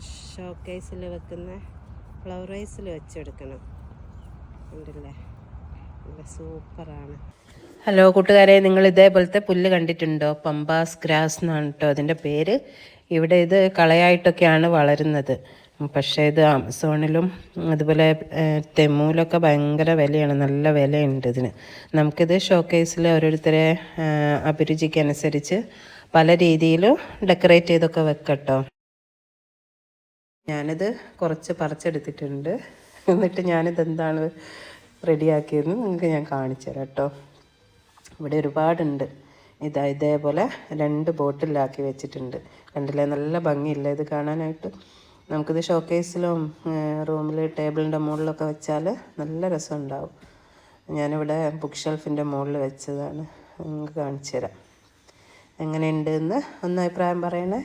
ഷോക്കേസിൽ വെക്കുന്ന ഫ്ലവർ റൈസിൽ വെച്ചെടുക്കണം. ഉണ്ടല്ലേ നല്ല സൂപ്പറാണ്. ഹലോ കൂട്ടുകാരെ നിങ്ങൾ ഇതേപോലത്തെ പുല്ല് കണ്ടിട്ടുണ്ടോ? പമ്പാസ് ഗ്രാസ് എന്നാണ് കേട്ടോ അതിന്റെ പേര്. ഇവിടെ ഇത് കളയായിട്ടൊക്കെയാണ് വളരുന്നത്. പക്ഷേ ഇത് ആമസോണിലും അതുപോലെ തെമ്മൂലൊക്കെ ഭയങ്കര വിലയാണ്. നല്ല വിലയുണ്ട് ഇതിന്. നമുക്കിത് ഷോക്കേസിൽ ഓരോരുത്തരെ അഭിരുചിക്കനുസരിച്ച് അഭിരുചിക്ക് പല രീതിയിലും ഡെക്കറേറ്റ് ചെയ്തൊക്കെ വെക്കട്ടോ ഞാനിത് കുറച്ച് പറിച്ചെടുത്തിട്ടുണ്ട്. എന്നിട്ട് ഞാനിത് എന്താണ് റെഡിയാക്കിയതെന്ന് നിങ്ങൾക്ക് ഞാൻ കാണിച്ചു തരാം കേട്ടോ. ഇവിടെ ഒരുപാടുണ്ട്. ഇതാ ഇതേപോലെ രണ്ട് ബോട്ടിലാക്കി വെച്ചിട്ടുണ്ട്. കണ്ടില്ലേ? നല്ല ഭംഗിയില്ല ഇത് കാണാനായിട്ട്. നമുക്കിത് ഷോക്കേസിലും റൂമിൽ ടേബിളിന്റെ മുകളിലൊക്കെ വെച്ചാൽ നല്ല രസം ഉണ്ടാവും ഞാനിവിടെ ബുക്ക് ഷെൽഫിന്റെ മുകളിൽ വെച്ചതാണ്. നിങ്ങൾക്ക് കാണിച്ചു തരാം. എങ്ങനെയുണ്ട് എന്ന് ഒന്ന് അഭിപ്രായം പറയണേ.